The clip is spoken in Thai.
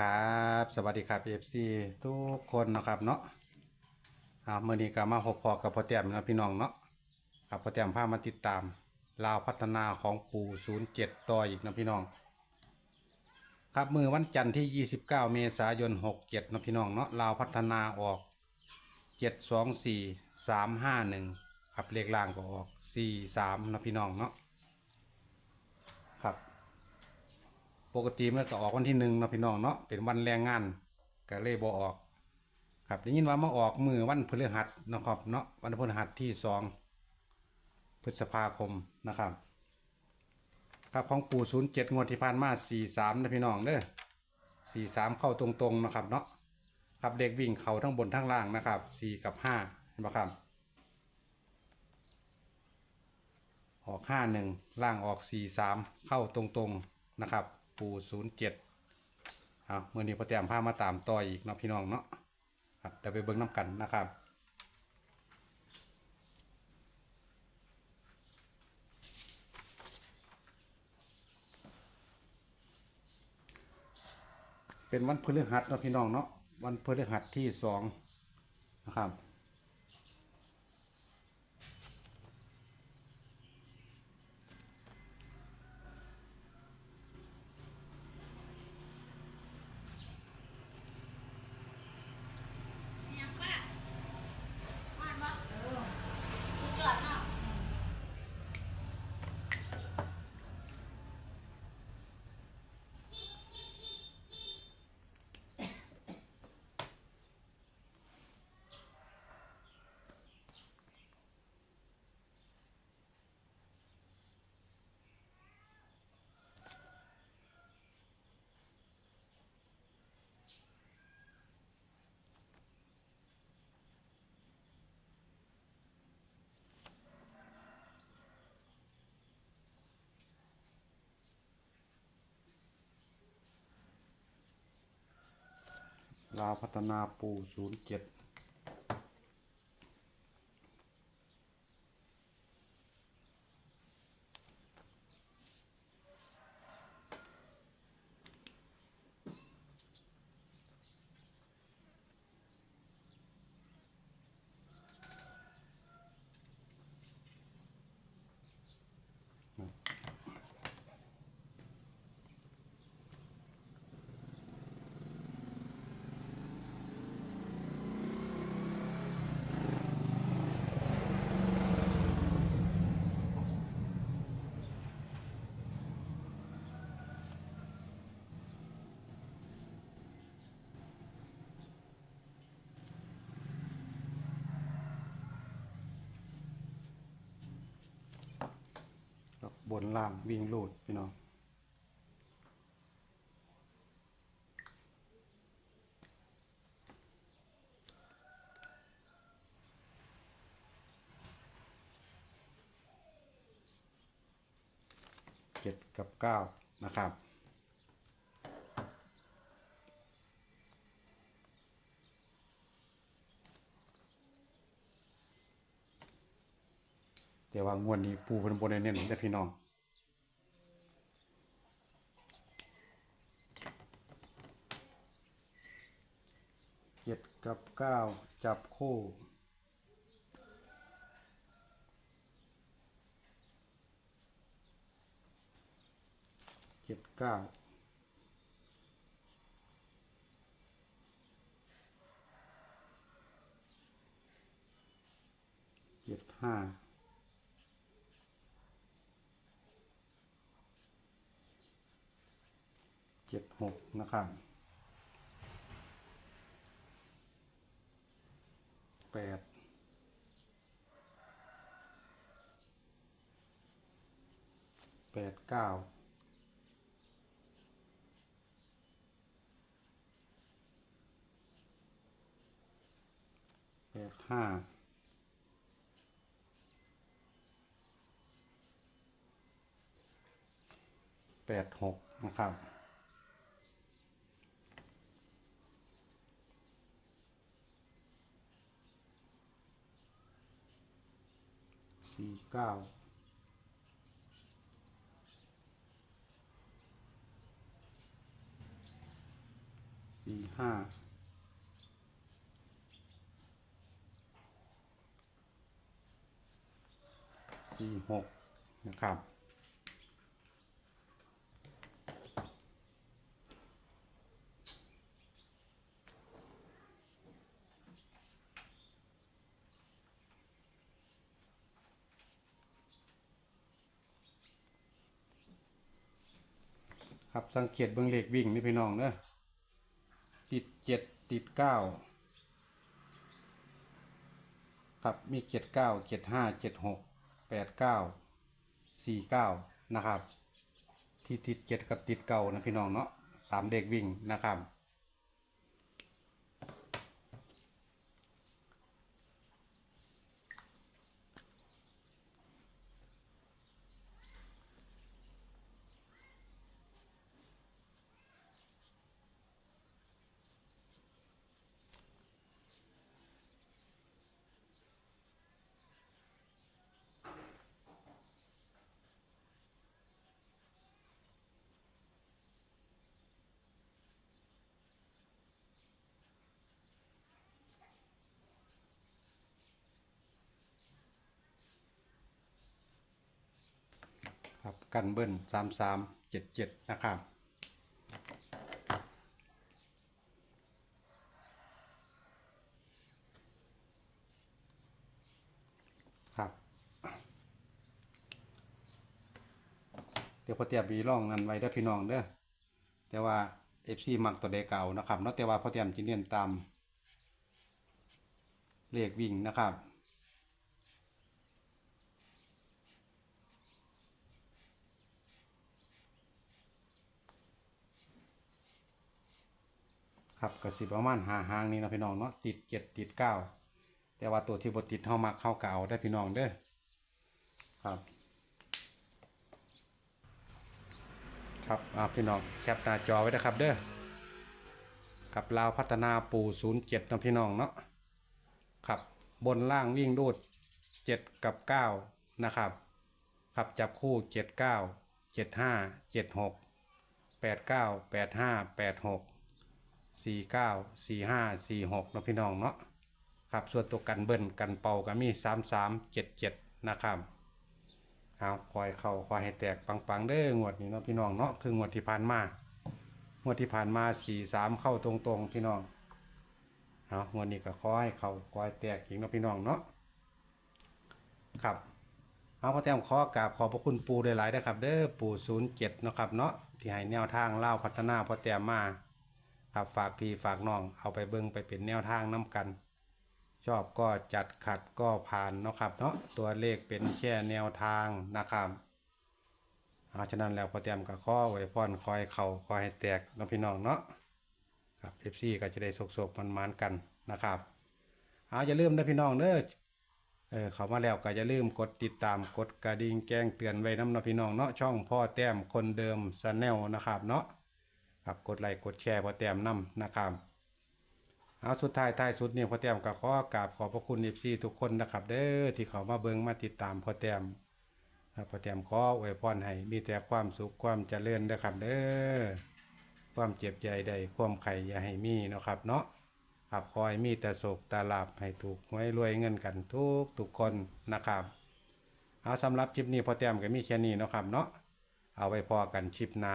ครับสวัสดีครับ FC ทุกคนนะครับเนาะอ่าเมื่อนี้ก็มาพบพอกับพ่อแต้มนะพี่น้องเนาะครับพ่อแต้มพามาติดตามลาวพัฒนาของปู่07ต่ออีกนะพี่น้อง ครับมือวันจันทร์ที่ 29 เมษายน 67นะพี่น้องเนาะลาวพัฒนาออก 724 351ครับเลขล่างก็ออก 43นะพี่น้องเนาะครับ ปกติมันก็ออกวันที่หนึ่งเนาะพี่น้องเนาะเป็นวันแรงงานก็เลยบ่ออก ครับได้ยินว่ามาออกมือวันพฤหัสนะครับเนาะวันพฤหัสที่สองพฤษภาคมนะครับ ครับของปู่ศูนย์เจ็ดงวดที่ผ่านมาสี่สามนะพี่น้องเด้อสี่สามเข้าตรงๆนะครับเนาะครับเด็กวิ่งเขาทั้งบนทั้งล่างนะครับสี่กับห้าเห็นไหมครับออกห้าหนึ่งล่างออกสี่สามเข้าตรงๆนะครับ ปูศูนย์เจ็ดเอาเมื่อนี้พอแต้มพามาตามต่ออีกเนาะพี่น้องเนาะครับเดี๋ยวไปเบิ่งน้ำกันนะครับเป็นวันพฤหัสเนาะพี่น้องเนาะวันพฤหัสที่สองนะครับ ยังป้ามาดวะเออกูจอดเนาะ ลาวพัฒนาปูศูนย์เจ็ด บนล่างวิ่งลูดพี่น้องเจ็ดกับเก้านะครับ แต่ว่างวดนี้ปูเป็นบนเน้นแต่พี่น้องเจ็ดกับเก้าจับคู่เจ็ดเก้าเจ็ดห้า เจ็ดหกนะครับแปดแปดเก้าแปดห้าแปดหกนะครับ สี่เก้าสี่ห้าสี่หกนะครับ ครับสังเกตเบื้องเลขวิ่งนี่พี่น้องเนอะติดเจ็ดติดเก้าครับมีเจ็ดเก้าเจ็ดห้าเจ็ดหกแปดเก้าสี่เก้านะครับ ที่ติดเจ็ดกับติดเก้านะพี่น้องเนาะตามเด็กวิ่งนะครับ ครับ กันเบิ้ลสามสามเจ็ดเจ็ดนะครับครับ เดี๋ยวพอเตียมมีร่องนั้นไว้เด้พี่น้องเด้อแต่ว่าเอฟซีมักตัวเดเก่านะครับเนาะแต่ว่าพอเตียมจิเนียนตามเลขวิ่งนะครับ ครับกระสิบประมาณหาหางนี่นะพี่น้องเนาะติดเจ็ดติดเก้าแต่ว่าตัวที่บติดเท่ามักเข้าเก่าได้พี่น้องเด้อครับ ครับอ่าพี่น้องแคปหน้าจอไว้นะครับเด้อกับลาวพัฒนาปูศูนย์เจ็ดนะพี่น้องเนาะครับบนล่างวิ่งรูดเจ็ดกับเก้านะครับครับจับคู่เจ็ดเก้าเจ็ดห้าเจ็ดหกแปดเก้าแปดห้าแปดหก สี่เก้าสี่ห้าสี่หกนะพี่น้องเนาะครับส่วนตัวกันเบิ้ลกันเป่าก็มีสามสามเจ็ดเจ็ดนะครับเอาคอยเข้าคอยให้แตกปังๆเด้องวดนี้เนาะพี่น้องเนาะคืองวดที่ผ่านมางวดที่ผ่านมาสี่สามเข้าตรงๆพี่น้องเอางวดนี้ก็ขอให้เข้าคอยแตกอีกเนาะพี่น้องเนาะครับเอาพระแต้มขอกราบขอบพระคุณปูได้หลายๆนะครับ เด้อปูศูนย์เจ็ดนะครับเนาะที่ให้แนวทางเล่าพัฒนาพระแต้มมา ครับฝากพี่ฝากน้องเอาไปเบิ่งไปเป็นแนวทางน้กัน ชอบก็จัดขัดก็ผ่านเนาะครับเนาะตัวเลขเป็นแค่แนวทางนะครับเอาฉะนั้นแล้วพอเตรียมกับข้อไว้พรคอยเข่าคอยให้แตกน้องพี่น้องเนาะครับเอฟซีก็จะได้สกๆมันๆกันนะครับเอาอย่าลืมนะพี่น้องเด้อเออเขามาแล้วก็อย่าลืมกดติดตามกดกระดิ่งแจ้งเตือนไว้น้ำเนาะพี่น้องเนาะช่องพ่อแต้มคนเดิมสแนลนะครับเนาะ ครับกดไลค์กดแชร์พอแต้มนำนะครับเอาสุดท้ายท้ายสุดนี่พอแต้มก็ขอกราบขอบพระคุณเอฟซีทุกคนนะครับเด้อที่เขามาเบิงมาติดตามพอแต้มครับพอแต้มขออวยพรให้มีแต่ความสุขความเจริญนะครับเด้อความเจ็บใจใดความไข่อย่าให้มีนะครับเนาะครับคอยมีแต่โศกตาลาบให้ถูกไว้รวยเงินกันทุกทุกคนนะครับเอาสำหรับคลิปนี้พอแต้มก็มีแค่นี้นะครับเนาะเอาไว้พอกันคลิปหน้า